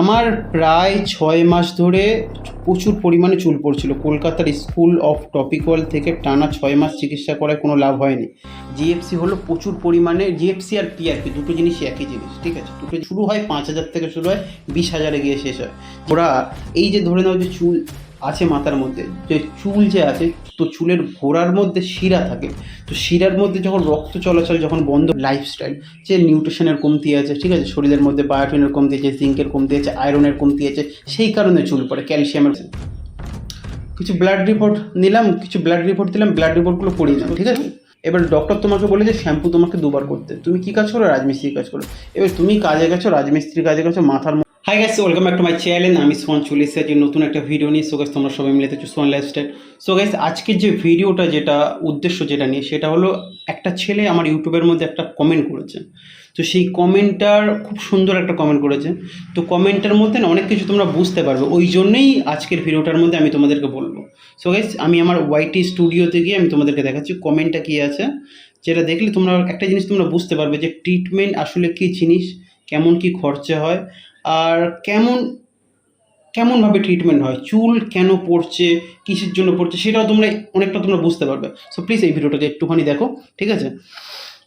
আমার প্রায় ছয় মাস ধরে প্রচুর পরিমাণে চুল পড়ছিল। কলকাতার স্কুল অফ টপিক্যাল থেকে টানা ছয় মাস চিকিৎসা করায় কোনো লাভ হয়নি। জিএফসি হলো প্রচুর পরিমাণে জিএফসি আর পিআরপি দুটো জিনিসই একই জিনিস, ঠিক আছে? দুটো শুরু হয় পাঁচ হাজার থেকে শুরু হয়, বিশ হাজারে গিয়ে শেষ হয়। ওরা এই যে ধরে নাও যে চুল আছে মাথার মধ্যে, যে চুল যে আছে, তো চুলের ঘোড়ার মধ্যে শিরা থাকে। তো শিরার মধ্যে যখন রক্ত চলাচল যখন বন্ধ লাইফস্টাইল যে নিউট্রিশনের কমতি আছে, ঠিক আছে, শরীরের মধ্যে বায়োটিনের কমতি আছে জিঙ্কের কমতি আছে আয়রনের কমতি আছে, সেই কারণে চুল পড়ে ক্যালসিয়ামের কিছু ব্লাড রিপোর্ট নিলাম, কিছু ব্লাড রিপোর্ট দিলাম ব্লাড রিপোর্টগুলো পড়িয়ে দিলাম ঠিক আছে? এবার ডক্টর তোমাকে বলে যে শ্যাম্পু তোমাকে দুবার করতে। তুমি কি কাজ করো? রাজমিস্ত্রি কাজ করো। এবার তুমি কাজে গেছো রাজমিস্ত্রি কাজে গেছো, মাথার hi guys welcome back to my channel আমি সোহান চলে এসেছি নতুন একটা ভিডিও নিয়ে। সো গাইস তোমরা সবাই মিলে দেখছ সোহান লাইফস্টাইল সো গাইস আজকের যে ভিডিওটা যেটা উদ্দেশ্য যেটা নিয়ে, সেটা হলো একটা ছেলে আমার ইউটিউবের মধ্যে একটা কমেন্ট করেছে। তো সেই কমেন্টটার খুব সুন্দর একটা কমেন্ট করেছে। তো কমেন্টটার মধ্যে না, অনেক কিছু তোমরা বুঝতে পারবে। ওই জন্যই আজকের ভিডিওটার মধ্যে আমি তোমাদেরকে বলব। সো গাইস আমি আমার ওয়াইটি স্টুডিওতে গিয়ে আমি তোমাদেরকে দেখাচ্ছি কমেন্টটা কী আছে। যেটা দেখলে তোমরা, একটা জিনিস তোমরা বুঝতে পারবে যে ট্রিটমেন্ট আসলে কী জিনিস, কেমন কি খরচা হয়। আর কেমন, কেমনভাবে ট্রিটমেন্ট হয়? চুল কেন পড়ছে? কিসের জন্য পড়ছে? সেটাও তোমরা, অনেকটা তোমরা বুঝতে পারবে। সো প্লিজ এই ভিডিওটাকে একটুখানি দেখো, ঠিক আছে?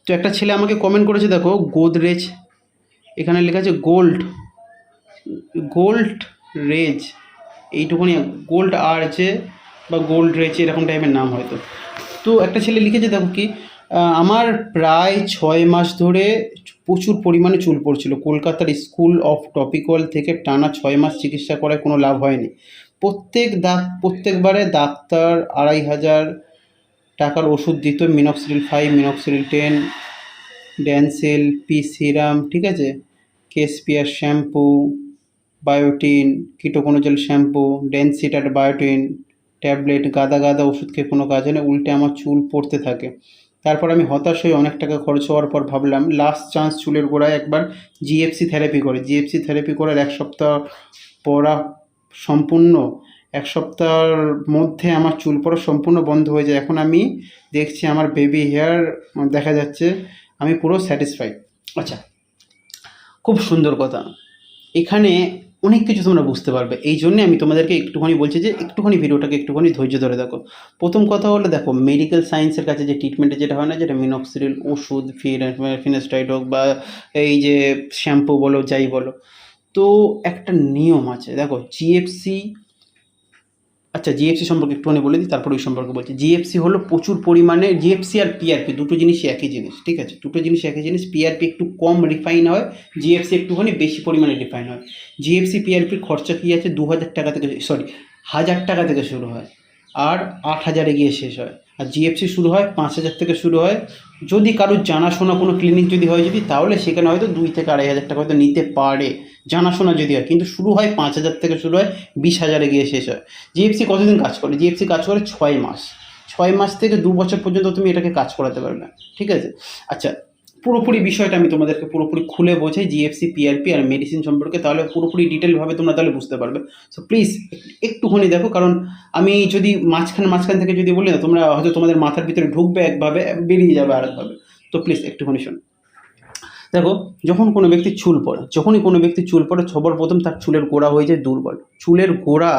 তো একটা ছেলে আমাকে কমেন্ট করেছে, দেখো গোদরেজ এখানে লেখা আছে গোল্ড গোল্ড রেজ এইটুকুনি গোল্ড আর আছে বা গোল্ড রেজ এরকম টাইপের নাম হয়তো। তো একটা ছেলে লিখেছে, দেখো কি আমার প্রায় ছয় মাস ধরে প্রচুর পরিমাণে চুল পড়ছিল। কলকাতার স্কুল অফ টপিকল থেকে টানা ছয় মাস চিকিৎসা করায় কোনো লাভ হয়নি। প্রত্যেক ডাক প্রত্যেকবারে ডাক্তার আড়াই হাজার টাকার ওষুধ দিত মিনক্সিডিল ফাইভ মিনক্সিডিল টেন ড্যান্সেল পি সিরাম ঠিক আছে? কেসপিয়ার শ্যাম্পু বায়োটিন কিটোকোনোজেল শ্যাম্পু ডেন্সিটার বায়োটিন ট্যাবলেট গাদা গাদা ওষুধ খেয়ে কোনো কাজে না উল্টে আমার চুল পড়তে থাকে। তারপর আমি হতাশ হয়ে অনেক টাকা খরচ হওয়ার পর ভাবলাম লাস্ট চান্স চুলের গোড়ায় একবার জিএফসি থেরাপি করে। জিএফসি থেরাপি করার এক সপ্তাহ পড়া সম্পূর্ণ, এক সপ্তাহের মধ্যে আমার চুল পড়া সম্পূর্ণ বন্ধ হয়ে যায়। এখন আমি দেখছি আমার বেবি হেয়ার দেখা যাচ্ছে আমি পুরো স্যাটিসফাইড আচ্ছা খুব সুন্দর কথা। এখানে অনেক কিছু তোমরা বুঝতে পারবে। এই জন্যে আমি তোমাদেরকে একটুখানি বলছি যে, একটুখানি ভিডিওটাকে একটুখানি ধৈর্য ধরে দেখো। প্রথম কথা হলো দেখো মেডিকেল সায়েন্সের কাছে যে ট্রিটমেন্টে যেটা হয় না, যেটা মিনক্সিডিল ওষুধ ফিনাস্টাইড হোক বা এই যে শ্যাম্পু বলো, যাই বলো। তো একটা নিয়ম আছে, দেখো জিএফসি আচ্ছা জিএফসি সম্পর্কে একটুখানি বলে দিই, তারপরে ওই সম্পর্কে বলছি। জিএফসি হলো প্রচুর পরিমাণে জিএফসি আর পিআরপি দুটো জিনিসই একই জিনিস, ঠিক আছে? দুটো জিনিস একই জিনিস পিআরপি একটু কম রিফাইন হয় জিএফসি একটুখানি বেশি পরিমাণে রিফাইন হয়। জিএফসি পিআরপির খরচা কী আছে? দু হাজার টাকা থেকে সরি হাজার টাকা থেকে শুরু হয়। আর আট হাজারে গিয়ে শেষ হয়। আর জিএফসি শুরু হয় পাঁচ হাজার থেকে শুরু হয়। যদি কারোর জানাশোনা কোনো ক্লিনিক যদি হয় যদি, তাহলে সেখানে হয়তো দুই থেকে আড়াই হাজার টাকা হয়তো নিতে পারে। জানাশোনা যদি হয়। কিন্তু শুরু হয় পাঁচ হাজার থেকে শুরু হয়, বিশ হাজারে গিয়ে শেষ হয়। জিএফসি কতদিন কাজ করে? জিএফসি কাজ করে ছয় মাস। ছয় মাস থেকে দু বছর পর্যন্ত তুমি এটাকে কাজ করাতে পারবে ঠিক আছে? আচ্ছা পুরোপুরি বিষয়টা আমি তোমাদেরকে পুরোপুরি খুলে বোঝাই জিএফসি পিআরপি আর মেডিসিন সম্পর্কে, তাহলে পুরোপুরি ডিটেলভাবে তোমরা তাহলে বুঝতে পারবে। সো প্লিজ একটুখানি দেখো, কারণ আমি যদি মাঝখান মাঝখান থেকে যদি বলি না, তোমরা হয়তো তোমাদের মাথার ভিতরে ঢুকবে একভাবে, বেরিয়ে যাবে আরেকভাবে। তো প্লিজ একটুখানি শোনো। দেখো, যখন কোনো ব্যক্তি চুল পড়ে, যখনই কোনো ব্যক্তি চুল পড়ে, সবার প্রথম তার চুলের গোড়া হয়ে যায় দুর্বল। চুলের গোড়া,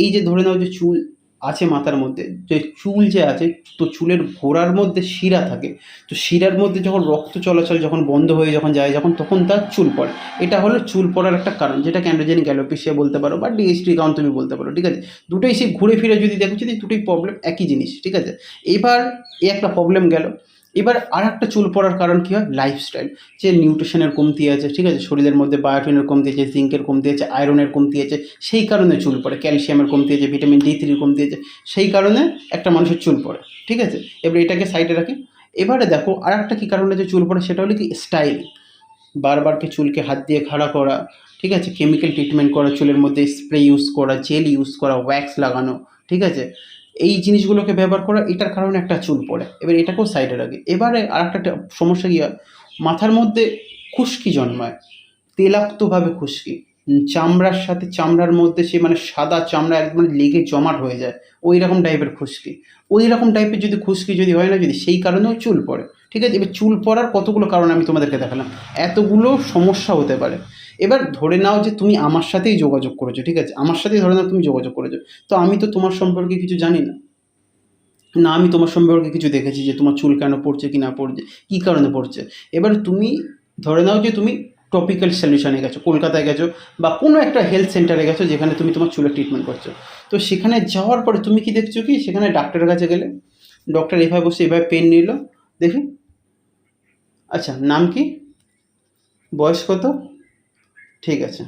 এই যে ধরে নাও যে চুল আছে মাথার মধ্যে, যে চুল যে আছে, তো চুলের ঘোড়ার মধ্যে শিরা থাকে, তো শিরার মধ্যে যখন রক্ত চলাচল যখন বন্ধ হয়ে যখন যায়, যখন তখন তার চুল পড়ে। এটা হলো চুল পড়ার একটা কারণ, যেটা ক্যান্ডোজেনিক অ্যালোপেশিয়া বলতে পারো বা ডিএসটি কারণ তুমি বলতে পারো, ঠিক আছে? দুটোই সে ঘুরে ফিরে যদি দেখো, যদি দুটোই প্রবলেম একই জিনিস, ঠিক আছে? এবার এই একটা প্রবলেম গেল এবার আর একটা চুল পড়ার কারণ কী হয়? লাইফস্টাইল যে নিউট্রিশনের কমতি আছে, ঠিক আছে? শরীরের মধ্যে বায়োটিনের কমতি আছে জিঙ্কের কমতি আছে আয়রনের কমতি আছে, সেই কারণে চুল পড়ে। ক্যালসিয়ামের কমতি আছে ভিটামিন ডি থ্রির কমতি আছে, সেই কারণে একটা মানুষের চুল পড়ে, ঠিক আছে? এবার এটাকে সাইডে রাখি। এবারে দেখো আর একটা কী কারণে যে চুল পড়ে, সেটা হলো কি স্টাইল বারবারকে চুলকে হাত দিয়ে খাড়া করা, ঠিক আছে? কেমিক্যাল ট্রিটমেন্ট করা, চুলের মধ্যে স্প্রে ইউজ করা জেল ইউজ করা ওয়্যাক্স লাগানো, ঠিক আছে? এই জিনিসগুলোকে ব্যবহার করা, এটার কারণে একটা চুল পড়ে। এবার এটাকেও সাইডে রাখি। এবারে আর একটা সমস্যা কী মাথার মধ্যে খুশকি জন্মায়। তেলাক্তভাবে খুশকি। চামড়ার সাথে, চামড়ার মধ্যে সে মানে সাদা চামড়া একদম লেগে জমাট হয়ে যায়। ওই রকম টাইপের খুশকি। ওই রকম টাইপের যদি খুশকি যদি হয় না, যদি সেই কারণেও চুল পড়ে। ঠিক আছে? এবার চুল পড়ার কতগুলো কারণ আমি তোমাদেরকে দেখালাম। এতগুলো সমস্যা হতে পারে। এবার ধরে নাও যে তুমি আমার সাথেই যোগাযোগ করেছ, ঠিক আছে? আমার সাথেই ধরে নাও তুমি যোগাযোগ করেছ। তো আমি তো তোমার সম্পর্কে কিছু জানি না। না, আমি তোমার সম্পর্কে কিছু দেখেছি যে তোমার চুল কেন পড়ছে, কি না পড়ছে, কী কারণে পড়ছে। এবার তুমি ধরে নাও যে তুমি টপিক্যাল সলিউশনে গেছো, কলকাতায় গেছো বা কোনো একটা হেলথ সেন্টারে গেছো যেখানে তুমি তোমার চুলের ট্রিটমেন্ট করছ। তো সেখানে যাওয়ার পরে তুমি কি দেখছ কি? সেখানে ডাক্তারের কাছে গেলে ডক্টর এভাবে বসে, এভাবে পেন নিল, দেখি। আচ্ছা নাম কি? বয়স কত? ঠিক আছে।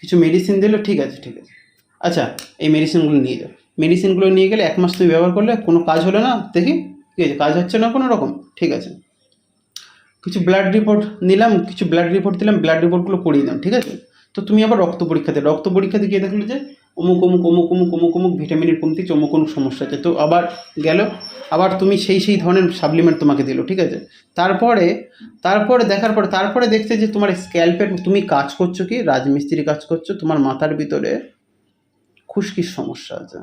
কিছু মেডিসিন দিল, ঠিক আছে ঠিক আছে। আচ্ছা এই মেডিসিনগুলো নিয়ে যাও। মেডিসিনগুলো নিয়ে গেলে এক মাস তুমি ব্যবহার করলে কোনো কাজ হলো না? দেখি, ঠিক আছে, কাজ হচ্ছে না কোনো রকম? ঠিক আছে। কিছু ব্লাড রিপোর্ট নিলাম, কিছু ব্লাড রিপোর্ট দিলাম ব্লাড রিপোর্টগুলো করিয়ে দিলাম, ঠিক আছে। তো তুমি আবার রক্ত পরীক্ষা দিলে রক্ত পরীক্ষাতে গিয়ে দেখল যে অমুক অমুক অমুক অমুক অমুক অমুক ভিটামিনের কমতি অমুক অমুক সমস্যা আছে তো আবার গেল, আবার তুমি সেই সেই ধরনের সাপ্লিমেন্ট তোমাকে দিল, ঠিক আছে? তারপরে তারপরে দেখার পর, তারপরে দেখতে যে তোমার স্ক্যাল্পের তুমি কাজ করছ কি? রাজমিস্ত্রি কাজ করছ, তোমার মাথার ভিতরে খুশকির সমস্যা আছে।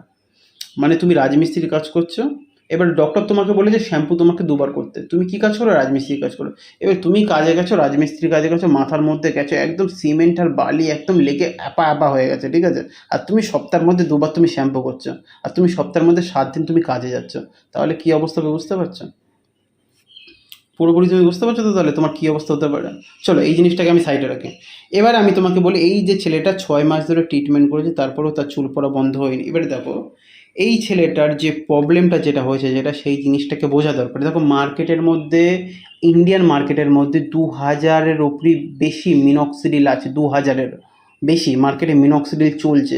মানে তুমি রাজমিস্ত্রির কাজ করছ এবার ডক্টর তোমাকে বলে যে শ্যাম্পু তোমাকে দুবার করতে। তুমি কি কাজ করো? রাজমিস্ত্রির কাজ করো। এবার তুমি কাজে গেছো, রাজমিস্ত্রির কাজে গেছো, মাথার মধ্যে গেছো, একদম সিমেন্ট আর বালি একদম লেগে অ্যাপা অ্যাপা হয়ে গেছে, ঠিক আছে? আর তুমি সপ্তাহের মধ্যে দুবার তুমি শ্যাম্পু করছ। আর তুমি সপ্তাহের মধ্যে সাত দিন তুমি কাজে যাচ্ছ। তাহলে কি অবস্থা বুঝতে পারছ? পুরোপুরি তুমি বুঝতে পারছ তো তাহলে? তোমার কী অবস্থা হতে পারে? চলো এই জিনিসটাকে আমি সাইডে রাখি। এবার আমি তোমাকে বলি, এই যে ছেলেটা ছয় মাস ধরে ট্রিটমেন্ট করেছে, তারপরেও তার চুল পড়া বন্ধ হয়নি। এবারে দেখো এই ছেলেটার যে প্রবলেমটা যেটা হয়েছে, যেটা সেই জিনিসটাকে বোঝা দরকার। দেখো মার্কেটের মধ্যে ইন্ডিয়ান মার্কেটের মধ্যে দু হাজারের ওপরই বেশি মিনক্সিডিল আছে দু হাজারের বেশি মার্কেটে মিনক্সিডিল চলছে।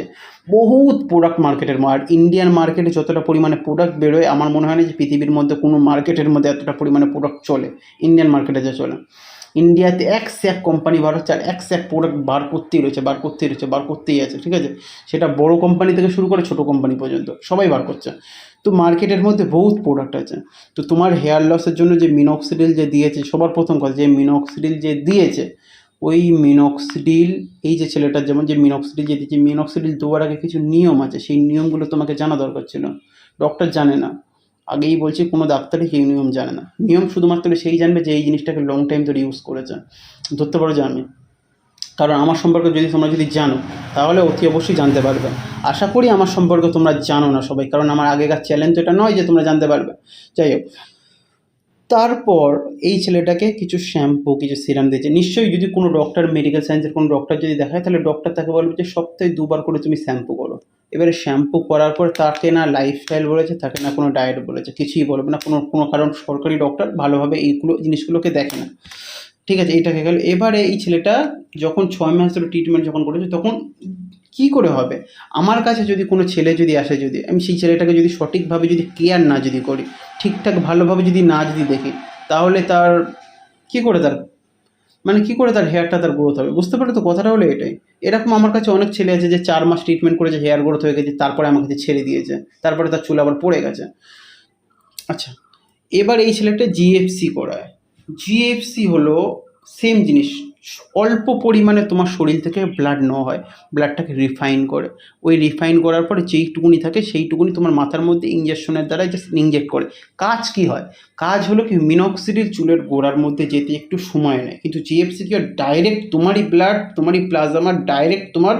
বহুত প্রোডাক্ট মার্কেটের আর ইন্ডিয়ান মার্কেটে যতটা পরিমাণে প্রোডাক্ট বেরোয়, আমার মনে হয় না যে পৃথিবীর মধ্যে কোনো মার্কেটের মধ্যে এতটা পরিমাণে প্রোডাক্ট চলে। ইন্ডিয়ান মার্কেটে যা চলে। ইন্ডিয়াতে এক স্যাক কোম্পানি বার হচ্ছে আর এক স্যাক প্রোডাক্ট বার করতেই রয়েছে, বার করতেই রয়েছে, বার করতেই আছে, ঠিক আছে? সেটা বড় কোম্পানি থেকে শুরু করে ছোট কোম্পানি পর্যন্ত, সবাই বার করছে। তো মার্কেটের মধ্যে বহুত প্রোডাক্ট আছে। তো তোমার হেয়ার লসের জন্য যে মিনক্সিডিল যে দিয়েছে, সবার প্রথম কথা, যে মিনক্সিডিল যে দিয়েছে, ওই মিনক্সিডিল এই যে ছেলেটার যেমন যে মিনক্সিডিল যে দিয়েছে মিনক্সিডিল দেওয়ার আগে কিছু নিয়ম আছে, সেই নিয়মগুলো তোমাকে জানা দরকার ছিল। ডক্টর জানে না। আগেই বলছি, কোনো ডাক্তারই সেই নিয়ম জানে না। নিয়ম শুধুমাত্র সেই জানবে যে এই জিনিসটাকে লং টাইম ধরে ইউজ করেছে। ধরতে পারো আমি। কারণ আমার সম্পর্কে যদি তোমরা যদি জানো, তাহলে অতি অবশ্যই জানতে পারবে। আশা করি আমার সম্পর্কে তোমরা জানো না সবাই, কারণ আমার আগেকার চ্যালেঞ্জ এটা নয় যে তোমরা জানতে পারবে। যাই হোক, তারপর এই ছেলেটাকে কিছু শ্যাম্পু কিছু সিরাম দিয়েছে। নিশ্চয়ই যদি কোনো ডক্টর মেডিকেল সায়েন্সের কোনো ডক্টর যদি দেখায়, তাহলে ডক্টর তাকে বলবে যে সপ্তাহে দুবার করে তুমি শ্যাম্পু করো। এবারে শ্যাম্পু করার পর তাকে না লাইফস্টাইল বলেছে, তাকে না কোনো ডায়েট বলেছে, কিছুই বলবে না, কোনো কোনো কারণ সরকারি ডক্টর ভালোভাবে এইগুলো জিনিসগুলোকে দেখে না। ঠিক আছে, এইটাকে গেল। এবারে এই ছেলেটা যখন ছয় মাস ধরে ট্রিটমেন্ট যখন করেছে, তখন কি করে হবে? আমার কাছে যদি কোনো ছেলে যদি আসে যদি, আমি সেই ছেলেটাকে যদি সঠিকভাবে যদি কেয়ার না যদি করি, ঠিকঠাক ভালোভাবে যদি না যদি দেখি, তাহলে তার কি করে তার মানে কি করে তার হেয়ারটা তার গ্রোথ হবে? বুঝতে পারলে তো কথাটা হলো এটাই। এরকম আমার কাছে অনেক ছেলে আছে যে চার মাস ট্রিটমেন্ট করেছে হেয়ার গ্রোথ হয়ে গেছে, তারপরে আমাকে ছেড়ে দিয়েছে, তারপরে তার চুল আবার পড়ে গেছে। আচ্ছা এবার এই ছেলেটা জিএফসি করায়। জিএফসি হলো সেম জিনিস অল্প পরিমাণে তোমার শরীর থেকে ব্লাড নেওয়া হয় ব্লাডটাকে রিফাইন করে। ওই রিফাইন করার পরে যেইটুকুনি থাকে, সেইটুকুনি তোমার মাথার মধ্যে ইঞ্জেকশনের দ্বারা জাস্ট ইঞ্জেক্ট করে। কাজ কি হয়? কাজ হলো কি মিনক্সিডিল চুলের গোড়ার মধ্যে যেতে একটু সময় নেয়। কিন্তু জিএফসি কি ডাইরেক্ট তোমারই ব্লাড তোমারই প্লাজমা ডাইরেক্ট তোমার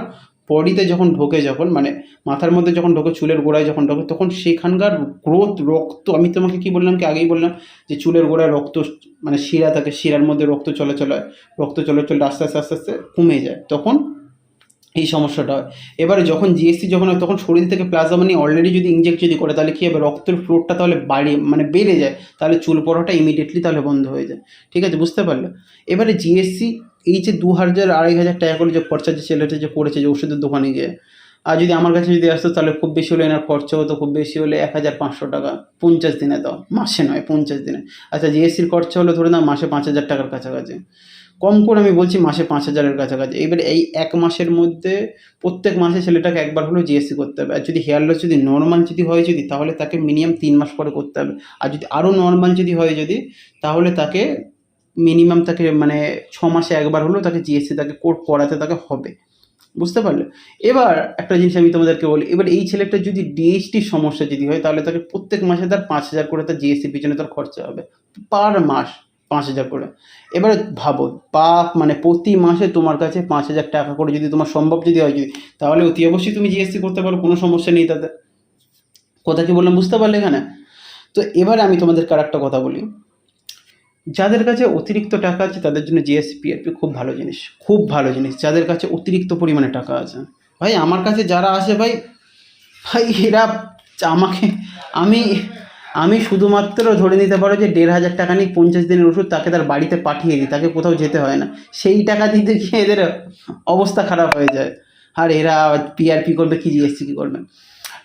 বডিতে যখন ঢোকে যখন মানে মাথার মধ্যে যখন ঢোকে, চুলের গোড়ায় যখন ঢোকে, তখন সেখানকার গ্রোথ, রক্ত, আমি তোমাকে কি বললাম কি আগেই বললাম যে চুলের গোড়ায় রক্ত মানে শিরা থাকে, শিরার মধ্যে রক্ত চলাচল হয়, রক্ত চলাচল আস্তে আস্তে আস্তে আস্তে কমে যায়। তখন এই সমস্যাটা হয়। এবারে যখন জিএসটি যখন হয়, তখন শরীর থেকে প্লাজমা নিয়ে অলরেডি যদি ইনজেক্ট যদি করে, তাহলে কী হবে? রক্তের ফ্লোরটা তাহলে বাড়িয়ে মানে বেড়ে যায়। তাহলে চুল পড়াটা ইমিডিয়েটলি তাহলে বন্ধ হয়ে যায়। ঠিক আছে? বুঝতে পারলে? এবারে জিএসসি এই যে দু হাজার আড়াই হাজার টাকা করে যে খরচা যে ছেলেটা যে পড়েছে যে ওষুধের দোকানে গিয়ে, আর যদি আমার কাছে যদি আসতো, তাহলে খুব বেশি হলে এনার খরচা হতো, খুব বেশি হলে এক হাজার পাঁচশো টাকা। পঞ্চাশ দিনে দাও। মাসে নয়, পঞ্চাশ দিনে। আচ্ছা জিএসসির খরচা হলো ধরে নাও মাসে পাঁচ হাজার টাকার কাছাকাছি। কম করে আমি বলছি মাসে পাঁচ হাজারের কাছাকাছি। এবারে এই এক মাসের মধ্যে প্রত্যেক মাসে ছেলেটাকে একবার হলেও জিএসসি করতে হবে। আর যদি হেয়ার লস যদি নর্মাল যদি হয় যদি, তাহলে তাকে মিনিমাম তিন মাস পরে করতে হবে। আর যদি আরও নর্মাল যদি হয় যদি, তাহলে তাকে মিনিমাম তাকে মানে ছ মাসে একবার হলেও তাকে জিএসসি তাকে কোর্ট করাতে তাকে হবে। বুঝতে পারলে? এবার একটা জিনিস আমি তোমাদেরকে বলি, এবার এই ছেলেটা যদি ডিএসটির সমস্যা যদি হয়, তাহলে তাকে প্রত্যেক মাসে তার পাঁচ হাজার করে তার জিএসসি পিছনে তার খরচা হবে। পার মাস পাঁচ হাজার করে। এবারে ভাবো, পাপ মানে প্রতি মাসে তোমার কাছে পাঁচ হাজার টাকা করে যদি তোমার সম্ভব যদি হয়, যদি তাহলে অতি অবশ্যই তুমি জিএসটি করতে পারো, কোনো সমস্যা নেই তাতে। কথা কি বললাম, বুঝতে পারলে এখানে? তো এবারে আমি তোমাদেরকে আর একটা কথা বলি। যাদের কাছে অতিরিক্ত টাকা আছে, তাদের জন্য জিএসপি পিআরপি খুব ভালো জিনিস, খুব ভালো জিনিস। যাদের কাছে অতিরিক্ত পরিমাণে টাকা আছে। ভাই, আমার কাছে যারা আসে, ভাই ভাই, এরা আমাকে, আমি আমি শুধুমাত্র ধরে নিতে পারো যে দেড় হাজার টাকা নিয়ে পঞ্চাশ দিনের ওষুধ তাকে তার বাড়িতে পাঠিয়ে দিই, তাকে কোথাও যেতে হয় না। সেই টাকা দিতে গিয়ে এদের অবস্থা খারাপ হয়ে যায়। আর এরা পিআরপি করবে, কি জিএসসি কী করবে?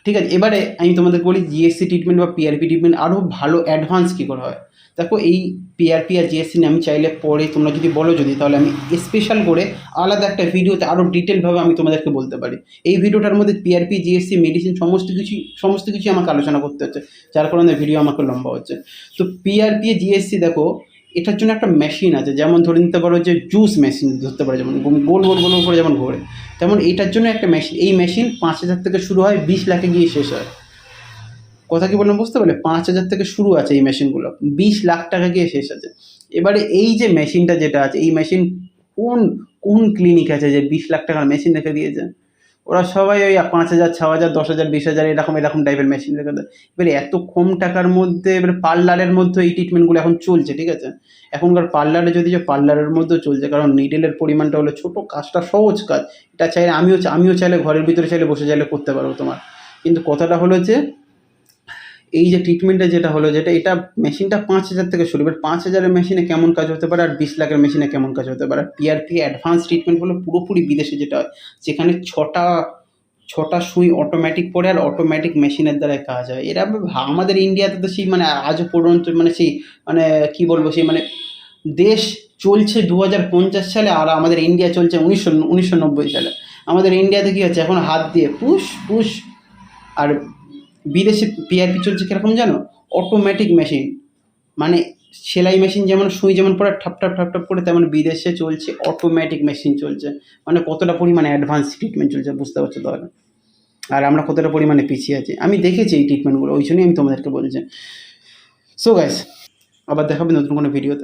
ঠিক আছে, এবারে আমি তোমাদের বলি জিএসসি ট্রিটমেন্ট বা পিআরপি ট্রিটমেন্ট আরও ভালো অ্যাডভান্স কী করে হয়। দেখো এই পিআরপি আর জিএসসি নিয়ে আমি চাইলে পরে তোমরা যদি বলো যদি, তাহলে আমি স্পেশাল করে আলাদা একটা ভিডিওতে আরও ডিটেলভাবে আমি তোমাদেরকে বলতে পারি। এই ভিডিওটার মধ্যে পিআরপি জিএসসি মেডিসিন সমস্ত কিছু সমস্ত কিছু আমাকে আলোচনা করতে হচ্ছে, যার কারণে ভিডিও আমাকে লম্বা হচ্ছে। তো পিআরপি জিএসসি দেখো, এটার জন্য একটা মেশিন আছে, যেমন ধরে নিতে পারো যে জুস মেশিন ধরতে পারো, যেমন গোল গোল গোল করে যেমন ঘোরে। তেমন এটার জন্য একটা মেশিন এই মেশিন পাঁচ হাজার থেকে শুরু হয়, বিশ লাখে গিয়ে শেষ হয়। কথা কি বললাম, বুঝতে পারলে? পাঁচ হাজার থেকে শুরু আছে এই মেশিনগুলো। বিশ লাখ টাকা গিয়ে শেষ আছে। এবারে এই যে মেশিনটা যেটা আছে, এই মেশিন কোন কোন ক্লিনিক আছে যে বিশ লাখ টাকার মেশিন রেখে দিয়েছে? ওরা সবাই ওই পাঁচ হাজার, ছ হাজার, দশ হাজার, বিশ হাজার, এরকম এরকম টাইপের মেশিন রেখে দেয়। এবারে এত কম টাকার মধ্যে, এবারে পার্লারের মধ্যে এই ট্রিটমেন্টগুলো এখন চলছে, ঠিক আছে? এখনকার পার্লারে যদি যে পার্লারের মধ্যেও চলছে, কারণ নিডেলের পরিমাণটা হলো ছোটো, কাজটা সহজ কাজ। এটা চাইলে আমিও আমিও চাইলে ঘরের ভিতরে চাইলে বসে চাইলে করতে পারব তোমার। কিন্তু কথাটা হলো যে এই যে ট্রিটমেন্টটা যেটা হলো, যেটা এটা মেশিনটা পাঁচ হাজার থেকে শুরু বাট পাঁচ হাজারের মেশিনে কেমন কাজ হতে পারে আর বিশ লাখের মেশিনে কেমন কাজ হতে পারে? আর পিআরপি অ্যাডভান্স ট্রিটমেন্ট হলো পুরোপুরি বিদেশে যেটা হয়, যেখানে ছটা ছটা সুই অটোমেটিক পড়ে আর অটোমেটিক মেশিনের দ্বারা কাজ হয়। এরা আমাদের ইন্ডিয়াতে তো সেই মানে আজও পর্যন্ত মানে সেই মানে কি বলব, সেই মানে দেশ চলছে দু হাজার পঞ্চাশ সালে আর আমাদের ইন্ডিয়া চলছে উনিশশো উনিশশো সালে। আমাদের ইন্ডিয়াতে কী হচ্ছে, এখন হাত দিয়ে পুশ পুশ, আর বিদেশে পিআরপি চলছে কীরকম জানো? অটোমেটিক মেশিন মানে সেলাই মেশিন যেমন সুই যেমন পড়ে ঠাপ ঠাপ ঠাপ ঠাপ করে, তেমন বিদেশে চলছে অটোমেটিক মেশিন চলছে। মানে কতটা পরিমাণে অ্যাডভান্স ট্রিটমেন্ট চলছে বুঝতে পারছ তাহলে আর আমরা কতটা পরিমাণে পিছিয়ে আছি? আমি দেখেছি এই ট্রিটমেন্টগুলো ওই জন্যই আমি তোমাদেরকে বলছি। সো গাইস আবার দেখাবে নতুন কোনো ভিডিওতে